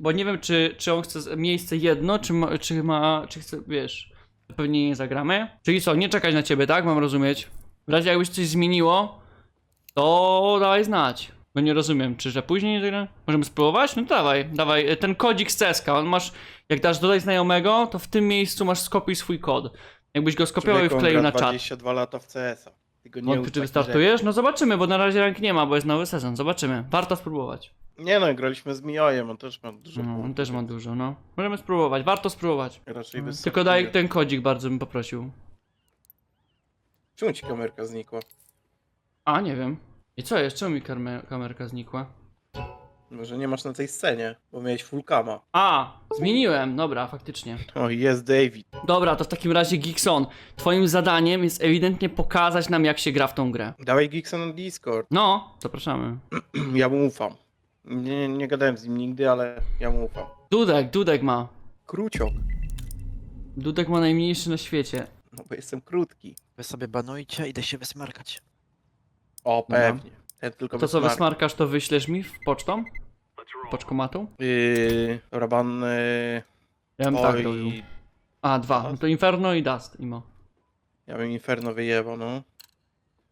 bo nie wiem, czy, czy on chce miejsce jedno, czy ma, czy ma, czy chce, wiesz, pewnie nie zagramy. Czyli co, nie czekać na ciebie, tak? Mam rozumieć. W razie jakbyś coś zmieniło, to dawaj znać. Bo nie rozumiem, czy że później nie zagramy? Możemy spróbować? No dawaj, dawaj. Ten kodzik z CSK, on masz, jak dasz dodaj znajomego, to w tym miejscu masz skopiuj swój kod. Jakbyś go skopiował i wkleił na czat. 22 lata w CS-a. Wątpię, czy wystartujesz? No zobaczymy, bo na razie rank nie ma, bo jest nowy sezon. Zobaczymy. Warto spróbować. Nie no, graliśmy z Miojem, on też ma dużo No, on punktów, też ma więc dużo, no. Możemy spróbować, warto spróbować. Raczej No, wysoki Tylko daj ten kodzik, bardzo bym poprosił. Czemu ci kamerka znikła? A, nie wiem. I co jest? Czemu mi karme- kamerka znikła? Może nie masz na tej scenie, bo miałeś full cama. A, zmieniłem, dobra, faktycznie. O, jest David. Dobra, to w takim razie Geekson, twoim zadaniem jest ewidentnie pokazać nam jak się gra w tą grę. Dawaj Geeksa na Discord. No, zapraszamy. Ja mu ufam. Nie, nie gadałem z nim nigdy, ale ja mu ufam. Dudek, Dudek ma. Króciok. Dudek ma najmniejszy na świecie. No bo jestem krótki. Wy sobie banujcie, idę się wysmarkać. O, pewnie. Ten tylko To co, wysmarka. wysmarkasz, to wyślesz mi w pocztą? Poczkomatu? Yy, dobra, ban... Yy, Ja bym tak robił. oj, A, dwa. No to Inferno i Dust, Imo. ja bym Inferno wyjebał, no.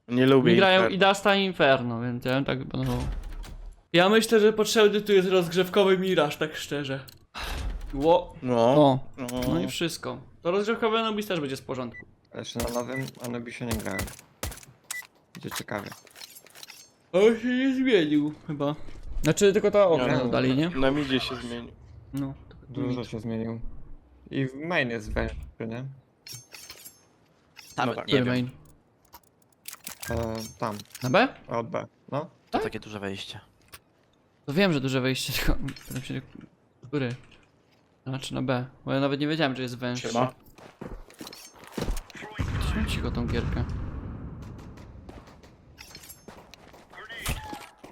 Nie lubię Mi grają Inferno. i Dusta i Inferno, więc ja bym tak wypanował. Ja myślę, że potrzebny tu jest rozgrzewkowy Miraż, tak szczerze. Ło. No, O, no. no i wszystko. To rozgrzewkowy Nobis też będzie w porządku. Jeszcze na nowym Anubisie nie grałem. Będzie ciekawie. On się nie zmienił, chyba. Znaczy tylko ta okno Nie, no. dali, nie? Na midzie się zmienił. No. Dużo się zmienił. I w main jest węższy, nie? Tam, No tak. nie wiem, main? E, tam, Na B? od B. No. to takie duże wejście. To wiem, że duże wejście, tylko... pytam się, Który? Znaczy na B, bo ja nawet nie wiedziałem, że jest węższy. Siema. Trzymaj cicho tą gierkę.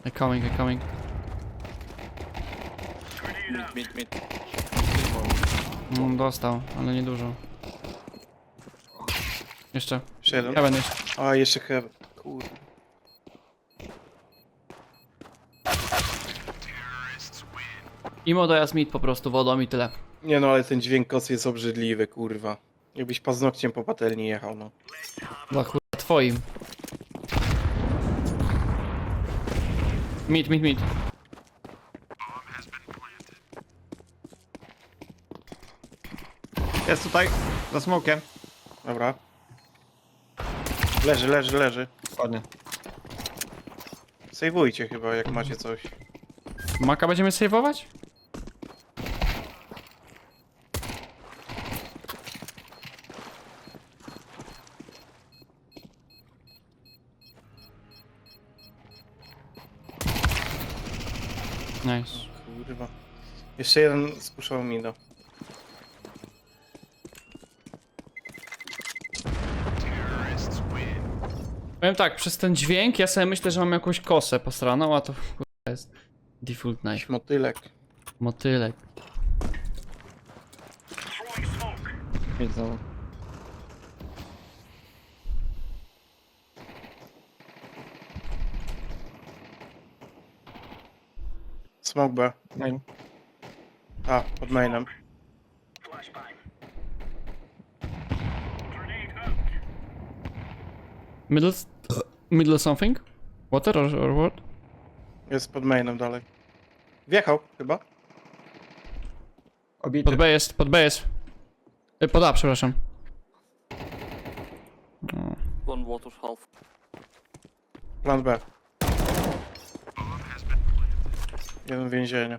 I coming, I coming. Mid, mid, mid. No, dostał, ale nie dużo. Jeszcze. Jeszcze jeden. Będę jeszcze. A, jeszcze heaven. Kurde. Imo dojazd mid po prostu wodą i tyle. Nie no, ale ten dźwięk kosy jest obrzydliwy, kurwa. Jakbyś paznokciem po patelni jechał, no. Dla chuja twoim. Mid, mid, mid. Jest tutaj, za smokiem. Dobra. Leży, leży, leży. Ładnie. Sejwujcie chyba, jak macie coś. Maka będziemy saveować? Nice. Kurwa. Jeszcze jeden spuszczał mi do. Powiem tak, przez ten dźwięk ja sobie myślę, że mam jakąś kosę posraną, a to kurwa jest default knife. Jakiś motylek. Motylek. Widzę. Smoke B. Main. A, pod mainem. Middle... Middle something? Water or, or what? Jest pod mainem dalej. Wjechał chyba. Obity. Pod B jest, pod B jest. Y, Pod A, przepraszam. No. One water half. Plan B. Jeden w więzieniu.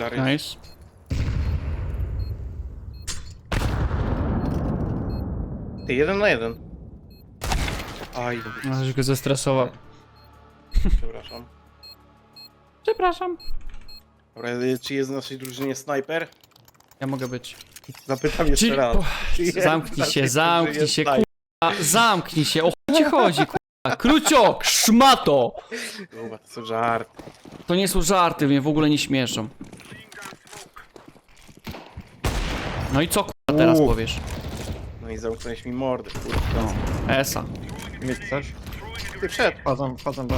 Nice. Ty, jeden na jeden. Aj, No, już go zestresował. przepraszam. Przepraszam. Dobra, y, czy jest w naszej drużynie snajper? Ja mogę być. Zapytam jeszcze Czy... raz. po- Czy jest w Zamknij naszej się, zamknij się, snajper? kurwa. Zamknij się, o chuj ci chodzi, kurwa. Kruciok, szmato! Kurwa, to żart. To nie są żarty, mnie w ogóle nie śmieszą. No i co kurwa teraz Uuu. powiesz? No i zamknąłeś mi mordę, kurwa. No, Esa. Mieć coś? Ty wszedł. Wchodzą, wchodzą do...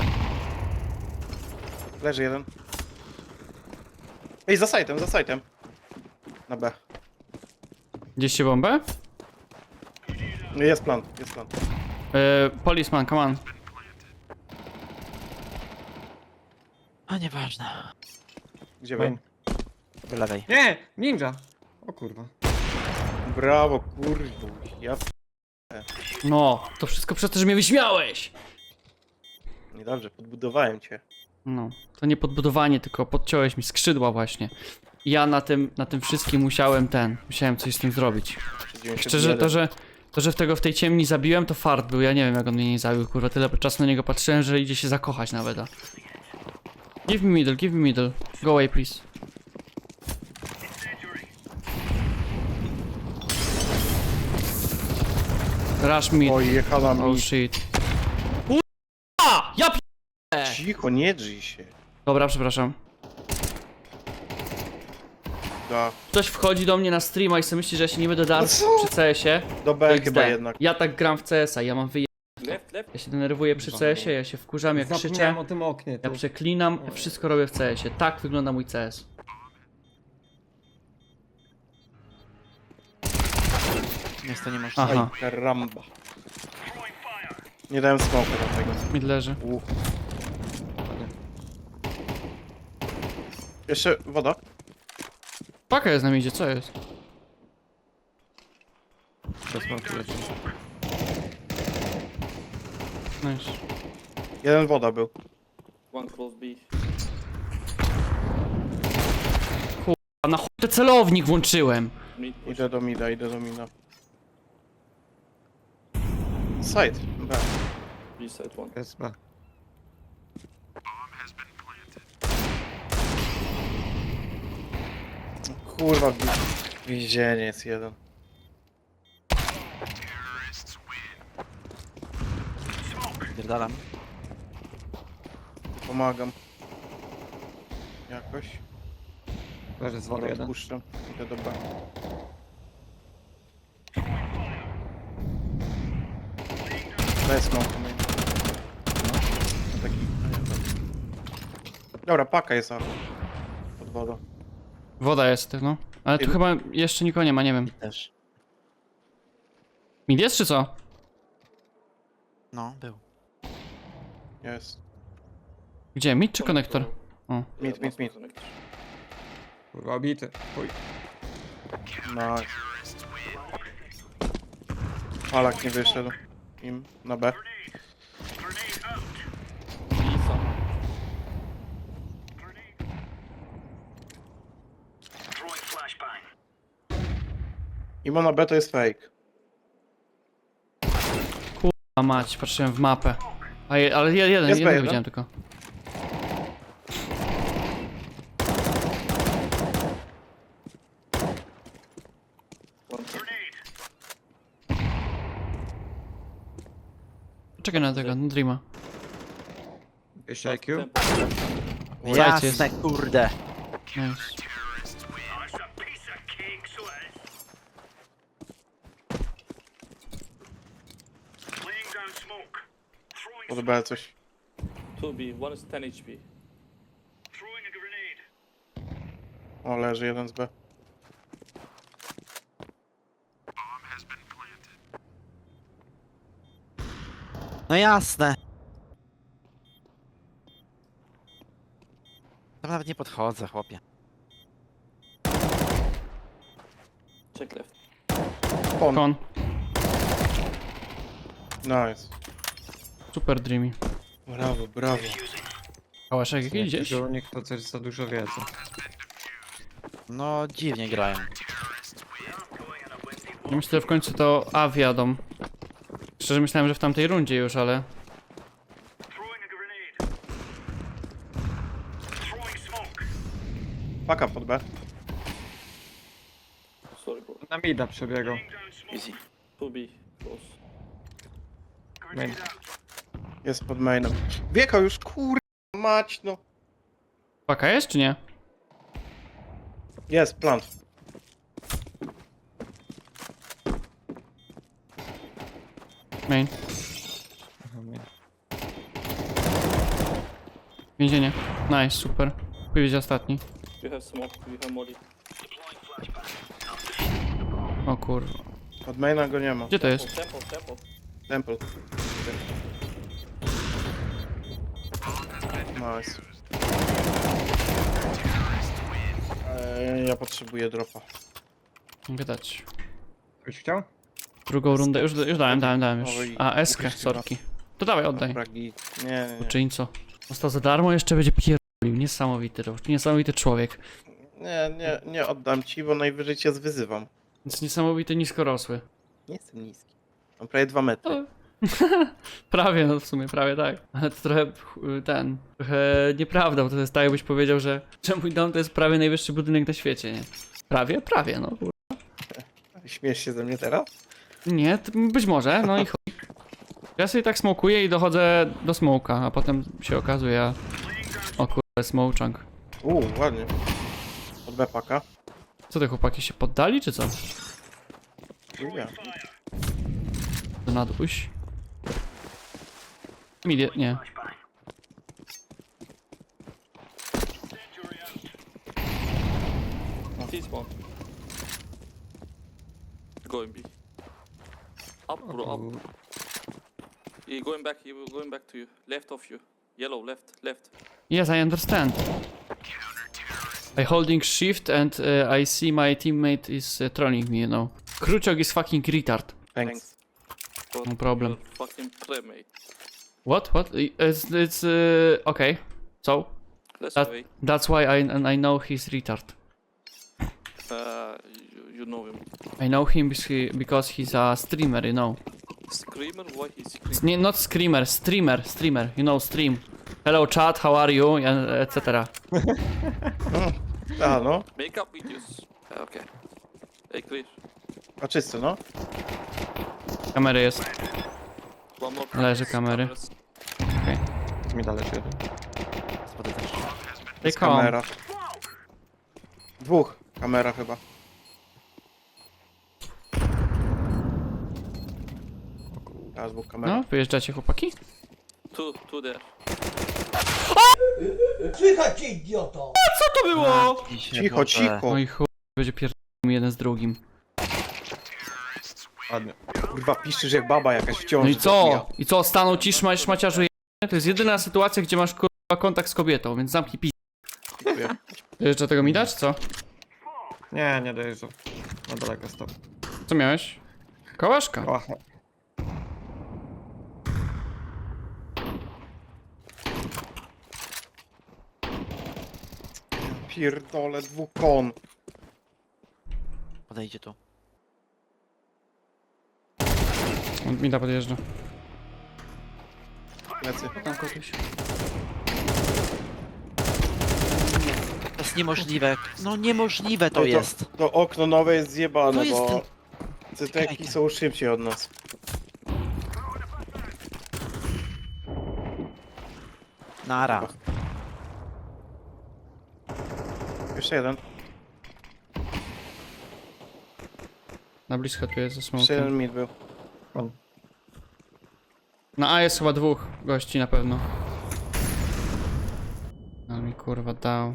Leży jeden. Ej, za sajtem, za sajtem. Na B. Gdzieś się bombę? No jest plan, jest plan. Yy, policeman, come on. A nieważne. Gdzie był? Do lewej. Nie! Ninja! O kurwa. Brawo, kurwa. Ja No, to wszystko przez to, że mnie wyśmiałeś! Niedobrze, podbudowałem cię. No, to nie podbudowanie, tylko podciąłeś mi skrzydła właśnie. Ja na tym, na tym wszystkim musiałem ten, musiałem coś z tym zrobić. 91. Szczerze, to że, to, że w tego w tej ciemni zabiłem, to fart był. Ja nie wiem, jak on mnie nie zabił, kurwa. Tyle czasu na niego patrzyłem, że idzie się zakochać nawet. a. Give me middle, give me middle. Go away, please. Rush mid. Oj, jechała mi. Oh shit. Kurwa! Ja p... Cicho, nie drzyj się. Dobra, przepraszam. Da. Ktoś wchodzi do mnie na streama i sobie myśli, że ja się nie będę darł No co? przy CS-ie. Do B XD. chyba jednak. Ja tak gram w CS-a, ja mam wyje... Ja się denerwuję przy CS-ie, ja się wkurzam, jak krzyczę. Zapomniałem o tym oknie Ja tu. przeklinam, ja wszystko robię w CS-ie. Tak wygląda mój CS. Jest to nie można. Aha, Oj, karamba. Nie dałem smoka do tego. mid leży. U. Jeszcze woda. Paka jest na midzie, co jest? Przez smoki leci. Nice. Jeden woda był. One close B. A na chuj celownik włączyłem. Mid push. Idę do mida, idę do mida. Side. B. B side one. Jest B. Kurwa, wi- więzienie jest jeden. Pierdalam. Pomagam. Jakoś. Leży z wody Dobra, jeden. odpuszczam. Idę do B. Smoke. no. No, taki... Dobra, paka jest ale. Pod wodą. Woda jest, no. Ale tu chyba jeszcze nikogo nie ma, nie wiem. I też. Mid jest czy co? No, był. Jest. Gdzie? Mid czy konektor? O. Mid, mid, mid. Kurwa, obity. Chuj. Nice. Palak nie wyszedł. Im na B. B. Imo na B to jest fake. A mać, patrzyłem w mapę. A je, ale je- jeden, Jest jeden B1? widziałem tylko. Czekaj na tego, na Dreama. Jeszcze IQ? Jasne, kurde. Nice. Podoba coś. Two B. One is 10 HP. O, leży jeden z B. No jasne. Tam nawet nie podchodzę, chłopie. Check left. On. Kon. Nice. Super Dreamy. Brawo, brawo. Kałaszek? Że u nich to coś za dużo wiedzy. No, dziwnie grają. Ja myślę, że w końcu to A wjadą. Szczerze myślałem, że w tamtej rundzie już, ale... Paka pod B. Sorry, bro. Na mida przebiegał. Easy. 2B, close. Main. Jest pod mainem. Wjechał już, kur... mać, no. Paka jest czy nie? Jest, plant. Main. Aha, main. Więzienie. Nice, super. Powiedzieć ostatni. You have smoke, you have molly. O kurwa. Pod maina go nie ma. Gdzie to jest? Temple, temple. Temple. Nice. Eee, ja potrzebuję dropa. Mogę dać. Ktoś chciał? Drugą rundę, już, już dałem, dałem, dałem już. A, eskę, sorki. To dawaj, oddaj. Nie, nie, nie. Został za darmo, jeszcze będzie pierdolił. Niesamowity, niesamowity człowiek. Nie, nie, nie oddam ci, bo najwyżej cię zwyzywam. Więc niesamowity niskorosły. Nie jestem niski. Mam prawie 2 metry. Prawie, no w sumie prawie tak. Ale to trochę ch- ten, trochę nieprawda, bo to jest tak jakbyś powiedział, że, że mój dom to jest prawie najwyższy budynek na świecie, nie? Prawie, prawie, no. Śmiesz się ze mnie teraz? Nie, t- być może, no i chuj. Ja sobie tak smokuję i dochodzę do smoka, a potem się okazuje, o kurde, smochunk. Uuu, ładnie. Pod B paka. Co te chłopaki się poddali, czy co? Nie. Do nadujść? Midie, nie. T-spawn. Going B. Up, bro, up. He going back, he will going back to you. Left of you. Yellow, left, left. Yes, I understand. I holding shift and uh, I see my teammate is uh, trolling me, you know. Kruczok is fucking retard. Thanks. But No problem. you're Fucking premate. What? What? It's, it's uh, okay. So, Let's That- wait. that's why I, and I know he's retard. Uh, you, know him. I know him because he- because he's a streamer, you know. Screamer? Why screaming? nie- Not screamer, streamer, streamer, you know, stream. Hello chat, how are you? And etc. A, no. Make up videos. Uh, Okay. Hey, clear. A czysto, no. Kamery jest. One more. Leży kamery. Cameras. Z mida leży jeden. Spody też. Kamera. Dwóch. Kamera chyba. Teraz dwóch kamera. No, wyjeżdżacie chłopaki? Two, two there. Co to było? Cicho, cicho. No i chuj, będzie pierdolony jeden z drugim. Ładnie. Kurwa, piszesz jak baba jakaś w ciąży. No i co? I co, stanął ci szma- szmaciarzu je- To jest jedyna sytuacja, gdzie masz kurwa kontakt z kobietą, więc zamknij pi... Jeszcze tego mi dać, co? Nie, nie dojeżdżam. Na daleko stop. Co miałeś? Kołaszka. Oha. Pierdolę, dwóch kon. Podejdzie tu. On mi da podjeżdża. Lecy. Tam kogoś. To jest niemożliwe. No niemożliwe to No jest. To okno nowe jest zjebane, To jest bo... Cyteki Czekajcie. są szybciej od nas. Nara. Jeszcze jeden. Na blisko tu jest ze Jeszcze smokiem. jeden mid był. On. Na A jest chyba dwóch gości na pewno. No mi kurwa dał.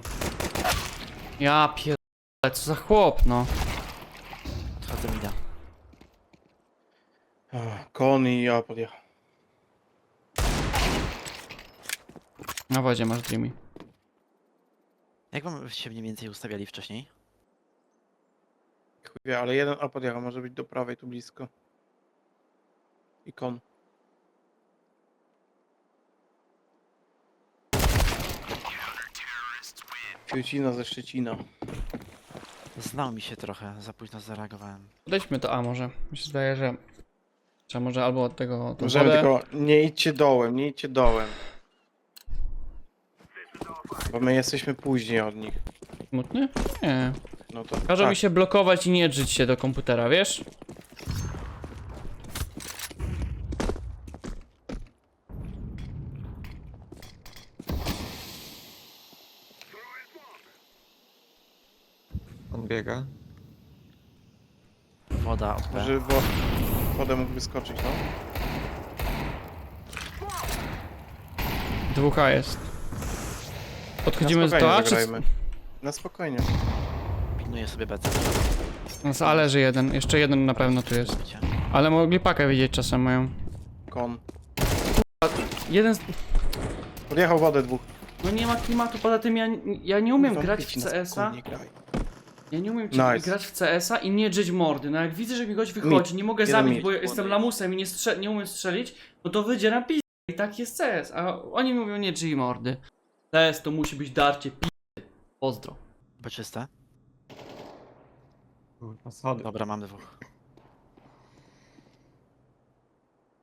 Ja pierdolę, co za chłop, no. Odchodzę mi da. Ach, Kon i ja podjechał. Na wodzie masz Jimmy. Jak wam się mniej więcej ustawiali wcześniej? Chuj, ale jeden A podjechał, może być do prawej tu blisko. I kon. Fiucina ze Szczecina. Znał mi się trochę, za późno zareagowałem. Podejdźmy to A może. Mi się zdaje, że... Trzeba może albo od tego... tą Możemy wodę- tylko, nie idźcie dołem, nie idźcie dołem. Bo my jesteśmy później od nich. Smutny? Nie. No to Każą tak. mi się blokować i nie drzeć się do komputera, wiesz? On biega. Woda od B. Może bo wodę mógł wyskoczyć, no. Dwóch A jest. Podchodzimy do spokojnie A, czy... zagrajmy. Na spokojnie. Pilnuję sobie BC. No, z A leży jeden, jeszcze jeden na pewno tu jest. Widzicie? Ale mogli pakę widzieć czasem mają. Kon. Jeden z... Podjechał wodę dwóch. No nie ma klimatu, poza tym ja, ja nie umiem Kurwa, grać w na CS-a. spokojnie graj. Ja nie umiem ci- Nice. grać w CS-a i nie drzeć mordy. No jak widzę, że mi gość wychodzi, nie mogę Jeden zabić, mid. bo ja jestem lamusem i nie, strze- nie umiem strzelić, no to wydziera pizdę. I tak jest CS, a oni mówią nie drzyj mordy. CS to musi być darcie pizdy. Pozdro. B czyste. Kurwa, schody. Dobra, mamy dwóch.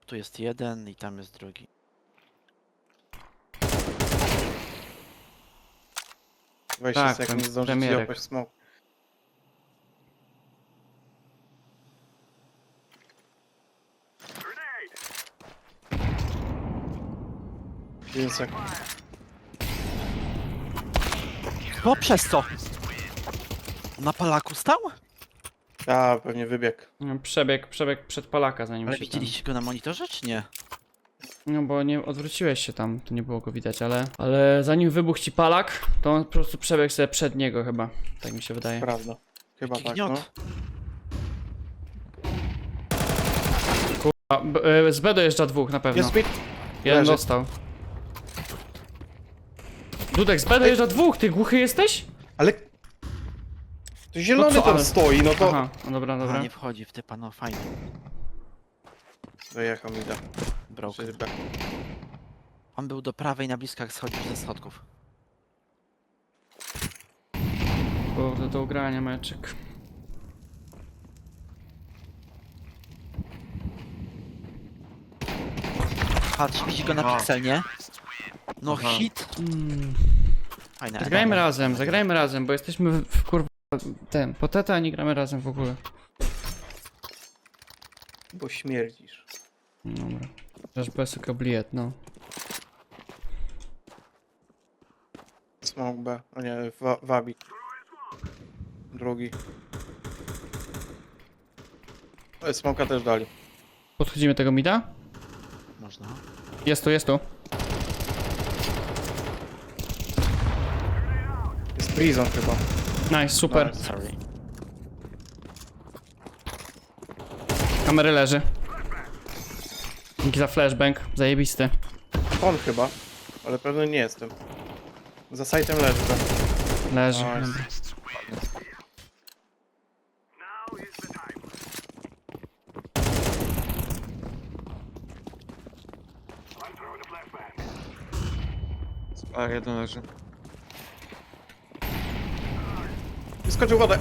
Tu jest jeden i tam jest drugi. 20 Tak, sekund ten zdążyć premierek. złapać smoke. Jeden sekund. O, przez co? Na palaku stał? A, pewnie wybieg. No, Przebieg, przebieg przed palaka zanim Ale się widzieliście go na monitorze, czy nie? Tam... No bo nie odwróciłeś się tam, to nie było go widać, ale... Ale zanim wybuchł ci palak, to on po prostu przebiegł sobie przed niego chyba. Tak mi się wydaje. Prawda. Chyba Jaki tak, no. gniot. A, b- e, z B dojeżdża dwóch na pewno. Jest. Jeden leży. dostał. Dudek, z B dojeżdża dwóch, ty głuchy jesteś? Ale... To zielony No co, tam ale- stoi, no to... Aha, no dobra, Dobra. dobra. nie wchodzi w typa, no fajnie. Dojechał mi da. Broken. On był do prawej na bliskach schodził ze schodków. Bo do, ugrania meczek. Patrz, widzi go na Aha. piksel, nie? No Aha. hit. Mm. Fajne. Zagrajmy razem, zagrajmy razem, bo jesteśmy w, w kurwa... Ten, poteta, a nie gramy razem w ogóle. Bo śmierdzisz. Dobra. Też bez kabliet, no. Smoke B. O nie, wa wabi. Drugi. E, Smoka też dali. Podchodzimy tego mida? Można. Jest tu, jest tu. Prison chyba. Nice, super. Nice. Sorry. Kamery leży. Dzięki za flashbang, zajebisty. On chyba. Ale pewnie nie jestem. Za sajtem leży. tak. Leży. Nice. A, jeden leży. Wyskoczył wodę.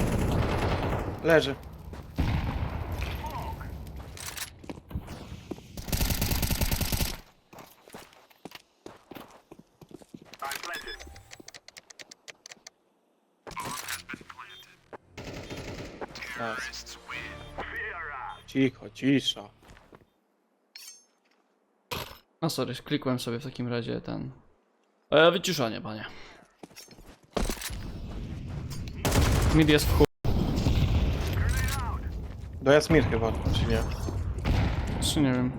Leży. Nice. Cicho, cisza. No sorry, klikłem sobie w takim razie ten... E, wyciszanie, panie. Mid jest w chuj. Do Jasmir chyba, czy nie? Czy nie wiem.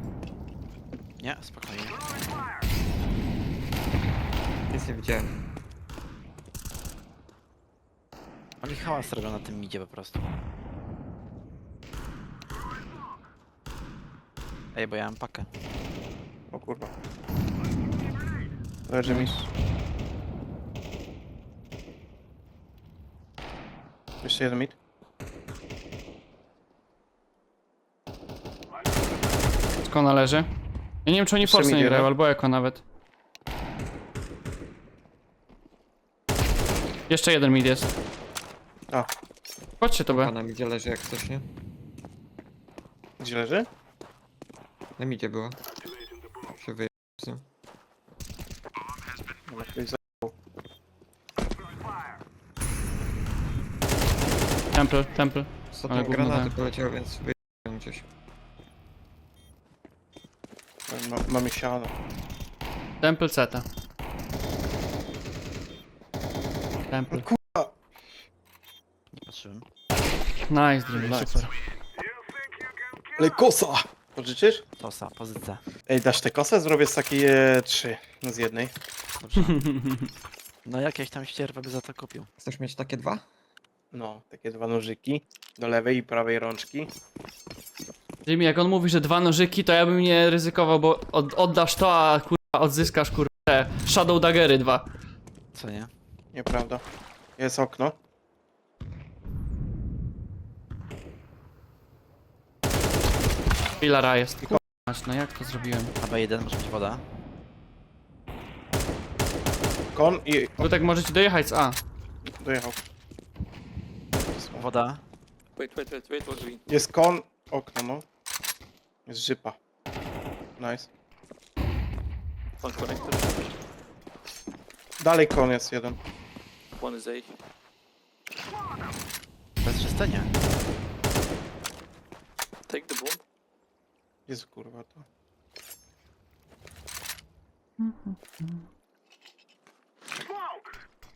Nie, spokojnie. Nic nie widziałem. Oni hałas robią na tym midzie po prostu. Ej, bo ja mam pakę. O kurwa. Leży mi. Jeszcze jeden mit. Skona leży. Ja nie wiem, czy oni Jeszcze mid nie grają, albo Eko nawet. Jeszcze jeden mid jest. A, Chodźcie to B. Pana midzie leży jak coś, nie? gdzie leży? Na midzie było. Się wyje... Dobra, ktoś za... Temple, temple. Ostatnio Ale gówno granaty poleciały, więc wyjechałem gdzieś. Ma, mamy siano. Temple ceta. Temple. Nie patrzyłem. Nice, Dream, Nice. super. Ale kosa! Pożyczysz? Tosa, pozycja. Ej, dasz tę kosę? Zrobię z takiej e, trzy z jednej. Dobrze. No jakieś tam ścierwa by za to kupił. Chcesz mieć takie dwa? No, takie dwa nożyki. Do lewej i prawej rączki. Jimmy, jak on mówi, że dwa nożyki, to ja bym nie ryzykował, bo od, oddasz to, a kurwa odzyskasz kurwa te Shadow Daggery dwa. Co nie? Nieprawda. Jest okno. Pilara jest. Kurwa, no jak to zrobiłem? Na B1 może być woda. Kon i... Bo tak możecie dojechać z A. Dojechał. Woda. Wait, wait, wait, wait, wait, green. Jest kon, okno, no. Jest żypa. Nice. One connected. Dalej kon jest jeden. One is A. Bez czystenia. Take the bomb. Jest kurwa to.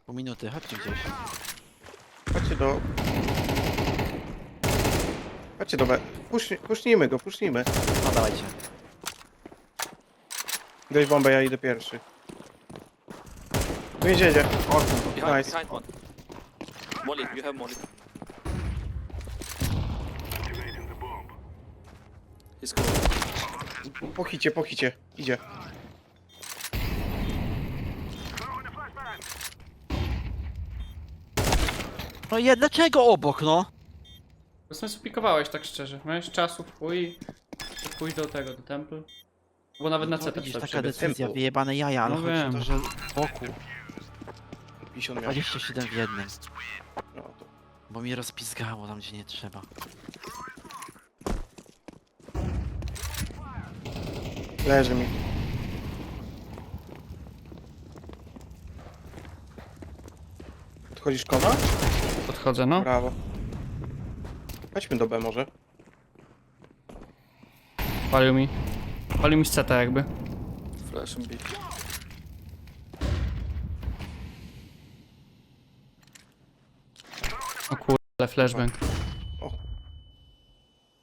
Pół minuty, chodźcie gdzieś. Chodźcie do... Chodźcie do... B. Puśnij, puśnijmy go, puśnijmy. No dawajcie. Daj bombę, ja idę pierwszy. Tu jedzie, jedzie. Behind, Nice. behind one. Molly, you have Molly. He's. Po hicie, po hicie. Idzie. No je, dlaczego obok, no? Bez sensu pikowałeś tak szczerze. Miałeś czasu chuj, pójść do tego, do temple. Bo nawet na No, CT widzisz, taka decyzja, wyjebane jaja, ale No chodzi o wiem. to, że boku 50 miał. 27 w jednym. No, to... Bo mi rozpizgało tam, gdzie nie trzeba. Leży mi. Odchodzisz kona? Podchodzę, no. Brawo. Chodźmy do B może. Palił mi. Palił mi z CT jakby. Flash and B. O kurde, flashbang.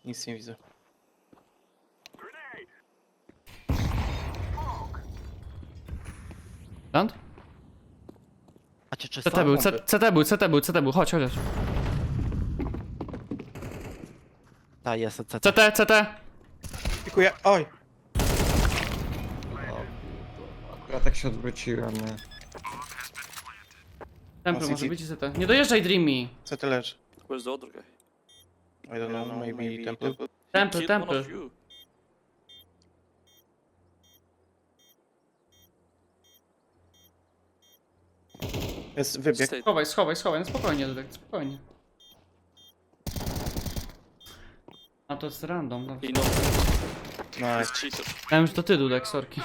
Nic nie widzę. Czysto? CT był, C- CT był, CT był, CT był, chodź, chodź. chodź. Tak, jest, CT. CT, CT! Pikuję. Oj! Ja tak się odwróciłem, nie? Temple City. może być i CT. Nie dojeżdżaj Dreamy! Co ty leży? Where's the other guy? I don't know, maybe, temple. Temple, one temple. of you. Jest wybieg. Stay. Schowaj, schowaj, schowaj, no spokojnie, Dudek, spokojnie. A to jest random, no. Knows. Nice. He's cheater. Myślałem, że to ty, Dudek, sorki.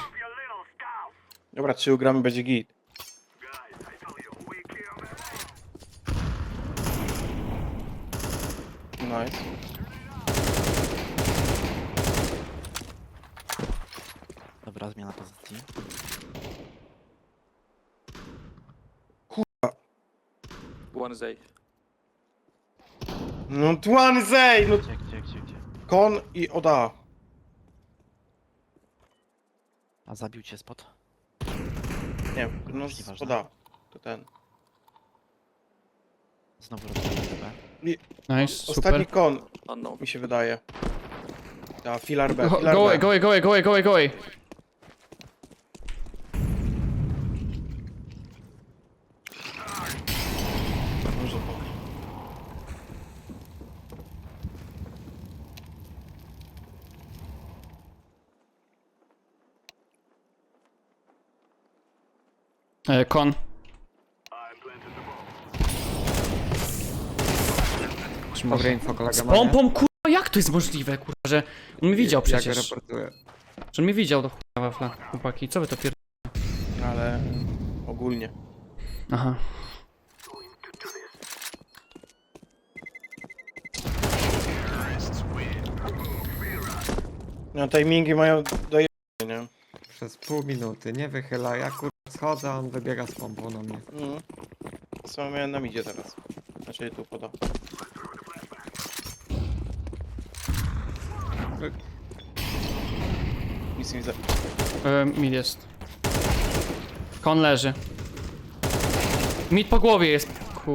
Dobra, czy ugramy będzie git. Nice. Dobra, zmiana pozycji. One is A. No one zej! No Gdzie, gdzie, gdzie, gdzie? kon i oda. A zabił cię spot? Nie, no Już nieważne. oda. To ten. Znowu rozbiłem. Nice, super. Ostatni kon, Unknown. mi się wydaje. Ta, filar B, Go filar go away, B. go away, go away, go away, go away, E, kon. Trzymam reinfo kolega Z pompą, kurwa, jak to jest możliwe, kurwa, że on mnie widział przecież. Że on mnie widział do chuja wafla, chłopaki, co wy to pier... ale ogólnie. Aha. No timingi mają do nie? Przez pół minuty, nie wychyla, ja kur schodzę, a on wybiega z pompą na mnie. Mhm. Co miałem na midzie teraz? Znaczy tu poda. Nic nie widzę. E, mid jest. Kon leży. Mid po głowie jest. Kur...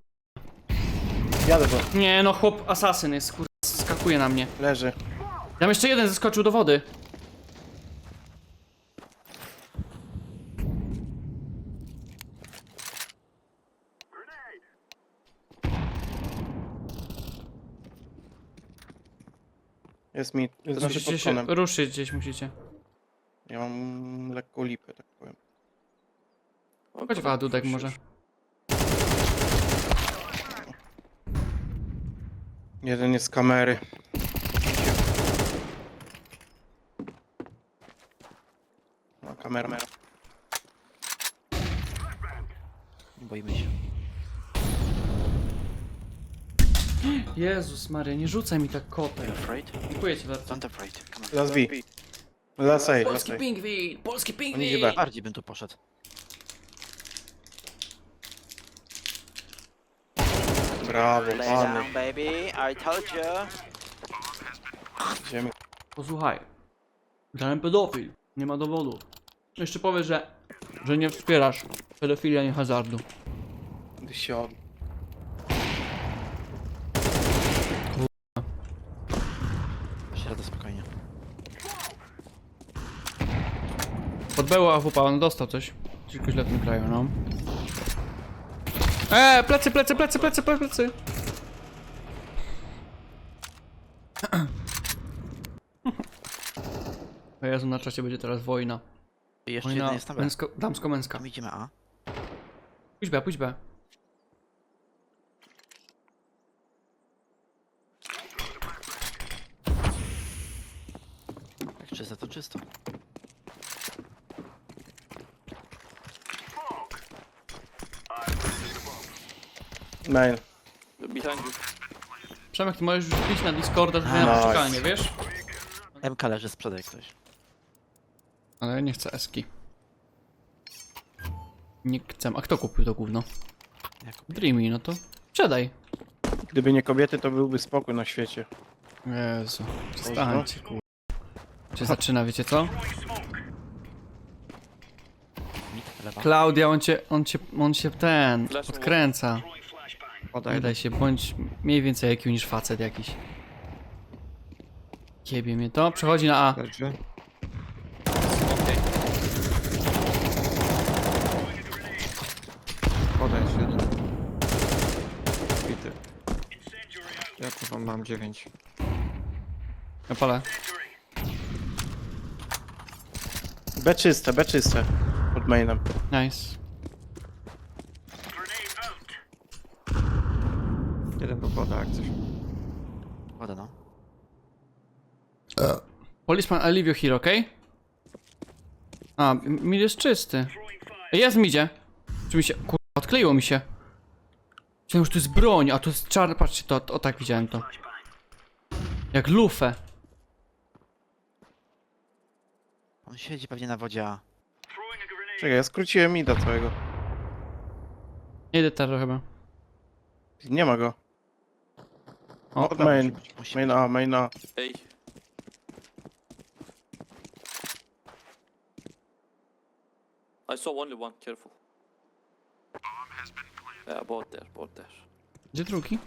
Jadę go. Nie no, chłop asasyn jest, kur... skakuje na mnie. Leży. Tam jeszcze jeden zeskoczył do wody. Jest mi. Znaczy Musicie pod się konem. ruszyć gdzieś, musicie. Ja mam lekką lipę, tak powiem. Chodź w Dudek może. Jeden jest z kamery. No, kamera. Nie boimy się. Jezus Maria, nie rzucaj mi tak you afraid? Dziękuję ci bardzo. Don't afraid. Come on. Las B. Las A, las Polski A. pingwin! Polski pingwin! idzie B. Bardziej bym tu poszedł. Brawo, Lay pany. down, baby. I told you. Idziemy. Posłuchaj. Żaden pedofil. Nie ma dowodu. Jeszcze powiesz, że... że nie wspierasz pedofilii ani hazardu. Gdy się od... Środa spokojnie. Podbeła AWP, on dostał coś. Tylko źle w tym kraju, no. Eee, plecy, plecy, plecy, plecy, plecy, plecy. O Jezu, na czasie będzie teraz wojna. Jeszcze Wojna jest na B. męsko, damsko-męska. Tam idziemy A. Pójdź B, pójdź B. Jak czysto, to czysto. Main. Behind you. Przemek, ty możesz już wbić na Discorda, żeby Nice. na poczekalnie, wiesz? MK leży, sprzedaj ktoś. Ale ja nie chcę eski. Nie chcę. A kto kupił to gówno? Jak Dreamy, no to sprzedaj. Gdyby nie kobiety, to byłby spokój na świecie. Jezu, przestańcie, kur... Się zaczyna, wiecie co? lewa. Klaudia, on cię, on cię, on się ten, Flash odkręca. Podaj. Nie daj się, bądź mniej więcej IQ niż facet jakiś. Kiebie mnie to, przechodzi na A. Leży. Podaj się. Bity. Ja tu wam mam 9. Ja palę. B czyste, B czyste. Pod mainem. Nice. Jeden był poda jak coś. Woda no. Policeman, I leave you here, okej? A, mid jest czysty. Ej, Jest midzie. Czy mi się, kur... odkleiło mi się. Myślałem, że to jest broń, a to jest czarny, patrzcie, to, o tak widziałem to. Jak lufę. On siedzi pewnie na wodzie A. Czekaj, ja skróciłem mida całego. Nie idę teraz chyba. Nie ma go. O, Od main. Musi Main A, main A. Hey. I saw only one, careful. Yeah, about there, about there. Gdzie drugi?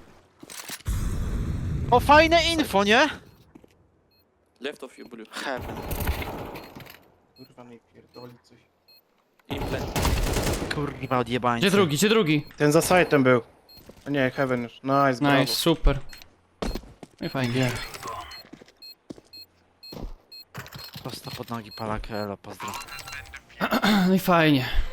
O, fajne info, nie? Left of you, blue. Heaven. Kurwa, nie pierdoli coś. Implant. Kurwa, odjebańcy. Gdzie drugi, gdzie drugi? Ten za sitem był. A nie, Heaven już. Nice, brawo. Nice, super. No i fajnie. Prosto pod nogi Palak, elo, pozdro. No i fajnie.